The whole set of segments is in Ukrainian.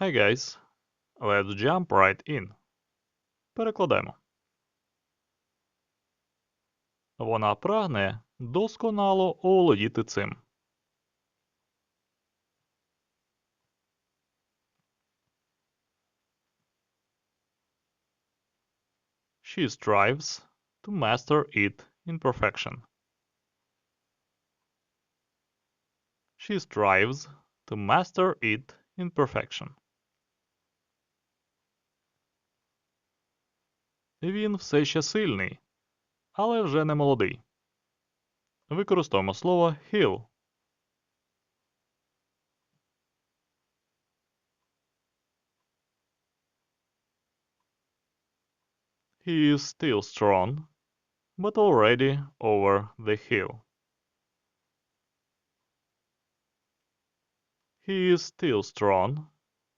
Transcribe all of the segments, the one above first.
Hi guys, let's jump right in. Перекладаємо. Вона прагне досконало оволодіти цим. She strives to master it in perfection. She strives to master it in perfection. Він все ще сильний, але вже не молодий. Використовуємо слово heal. He is still strong, but already over the hill. He is still strong,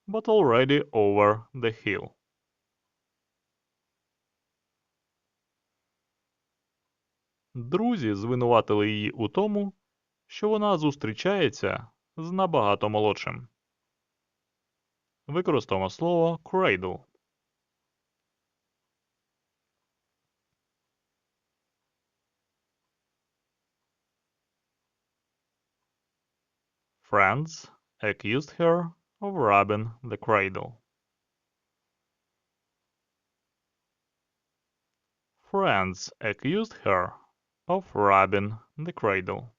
but already over the hill. Друзі звинуватили її у тому, що вона зустрічається з набагато молодшим. Використовуємо слово cradle. Friends accused her of robbing the cradle. Friends accused her of robbing the cradle.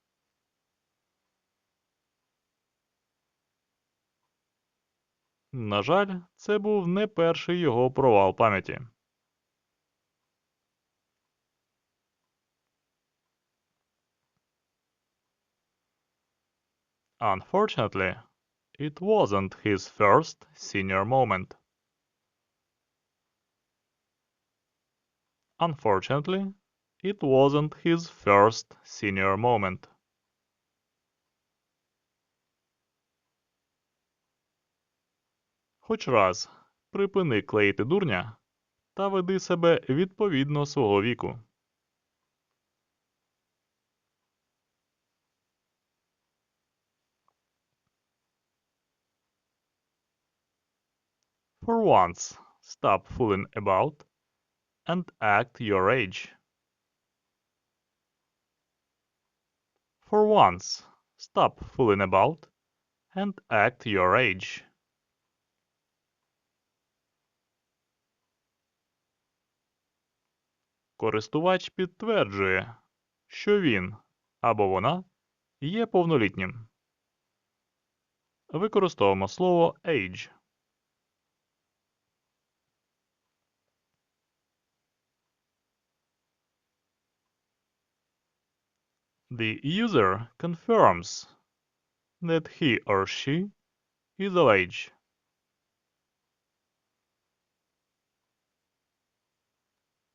На жаль, це був не перший його провал пам'яті. Unfortunately, it wasn't his first senior moment. Unfortunately, it wasn't his first senior moment. Хоч раз припини клеїти дурня та веди себе відповідно свого віку. For once, stop fooling about and act your age. For once, stop fooling about and act your age. Користувач підтверджує, що він або вона є повнолітнім. Використовуємо слово age. The user confirms that he or she is of age.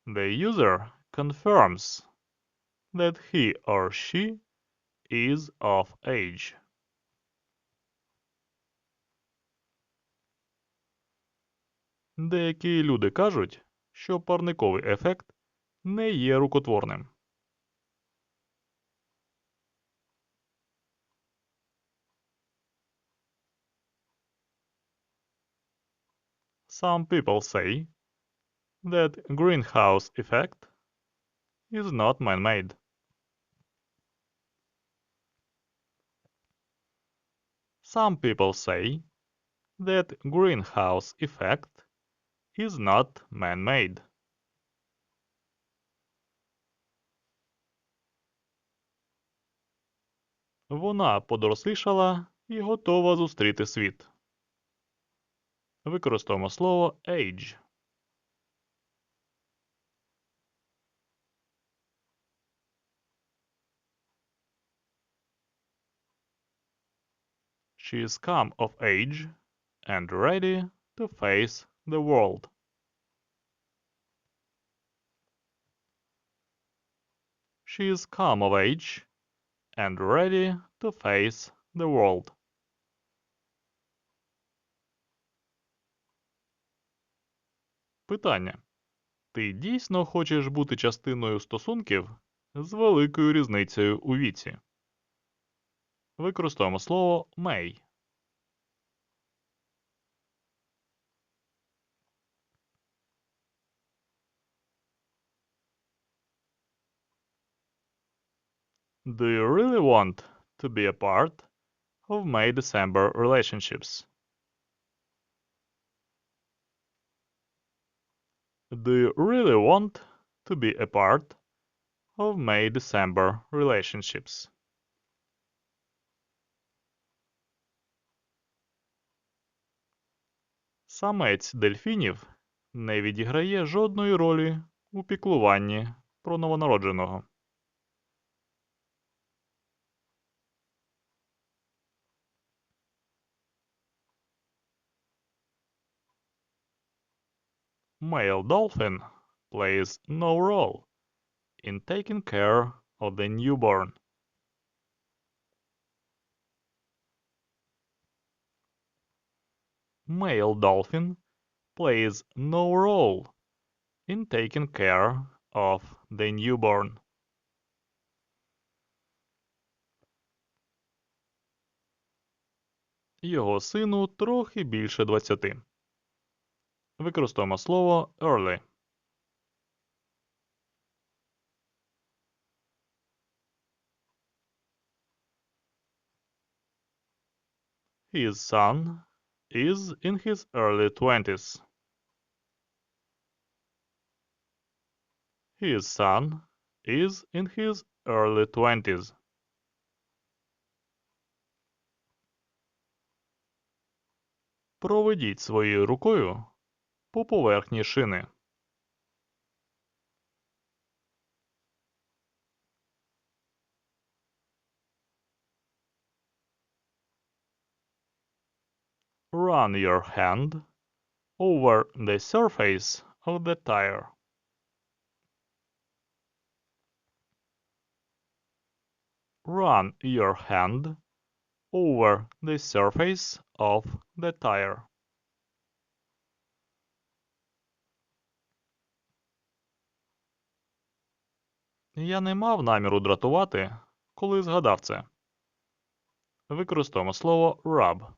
The user confirms that he or she is of age. Деякі люди кажуть, що парниковий ефект не є рукотворним. Some people say that greenhouse effect is not man-made. Some people say that greenhouse effect is not man-made. Вона подорослішала і готова зустріти світ. Використовуємо слово age. She is come of age and ready to face the world. She is come of age and ready to face the world. Питання: ти дійсно хочеш бути частиною стосунків з великою різницею у віці? Використовуємо слово may. Do you really want to be a part of May December relationships? Do you really want to be a part of May-December relationships? Самець дельфінів не відіграє жодної ролі у піклуванні про новонародженого. Male dolphin plays no role in taking care of the newborn. Male dolphin plays no role in taking care of the newborn. Його сину трохи більше двадцяти. Використовуємо слово early. His son is in his early twenties. His son is in his early twenties. Проведіть своєю рукою по поверхні шини. Run your hand over the surface of the tire. Run your hand over the surface of the tire. Я не мав наміру дратувати, коли згадав це. Використовуємо слово rub.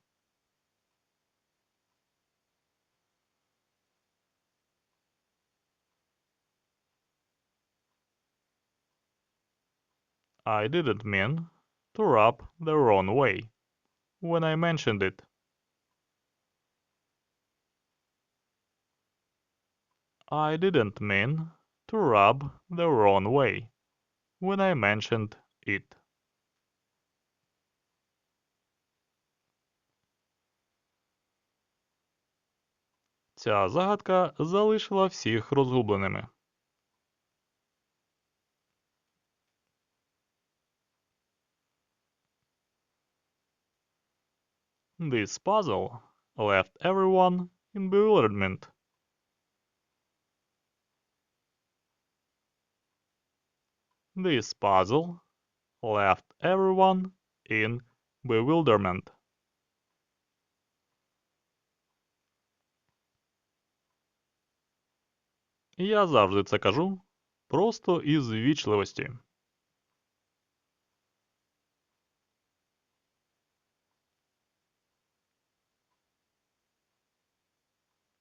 I didn't mean to rub the wrong way when I mentioned it. I didn't mean to rub the wrong way when I mentioned it. Ця загадка залишила всіх розгубленими. This puzzle left everyone in bewilderment. This puzzle left everyone in bewilderment. Я завжди це кажу просто із вічливості.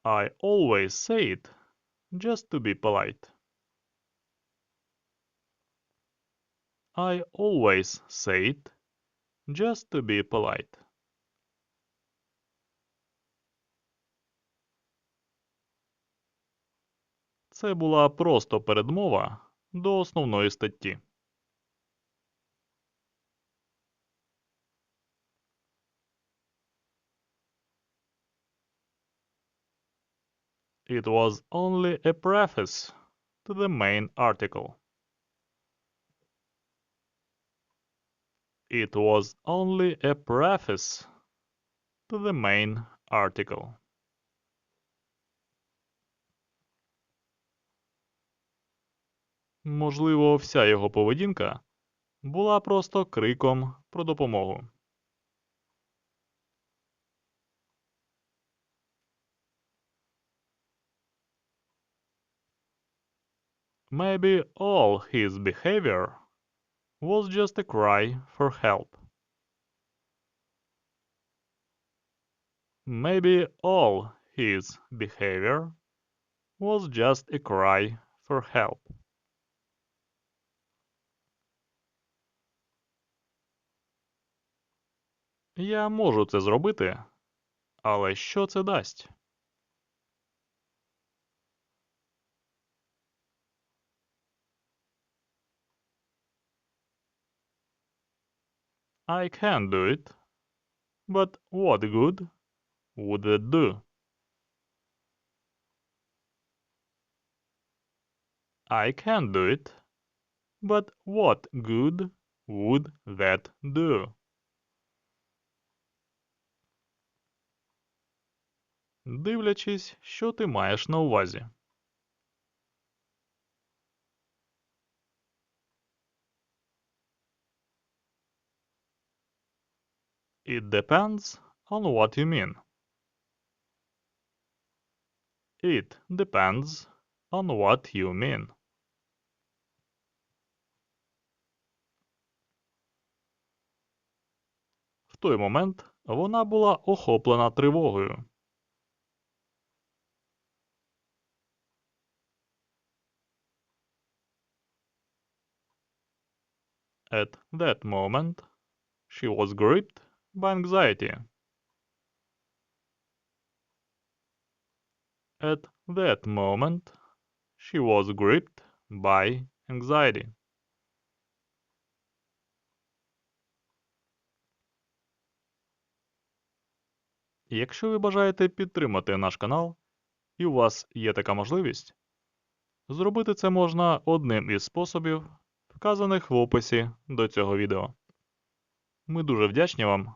I always say it just to be polite. I always say it just to be polite. Це була просто передмова до основної статті. It was only a preface to the main article. It was only a preface to the main article. Можливо, вся його поведінка була просто криком про допомогу. Maybe all his behavior was just a cry for help. Maybe all his behavior was just a cry for help. Я можу це зробити, але що це дасть? I can do it, but what good would it do? I can do it, but what good would that do? Дивлячись, що ти маєш на увазі. It depends on what you mean. It depends on what you mean. В той момент вона була охоплена тривогою. At that moment, she was gripped by anxiety. At that moment, she was gripped by anxiety. Якщо ви бажаєте підтримати наш канал, і у вас є така можливість, зробити це можна одним із способів, вказаних в описі до цього відео. Ми дуже вдячні вам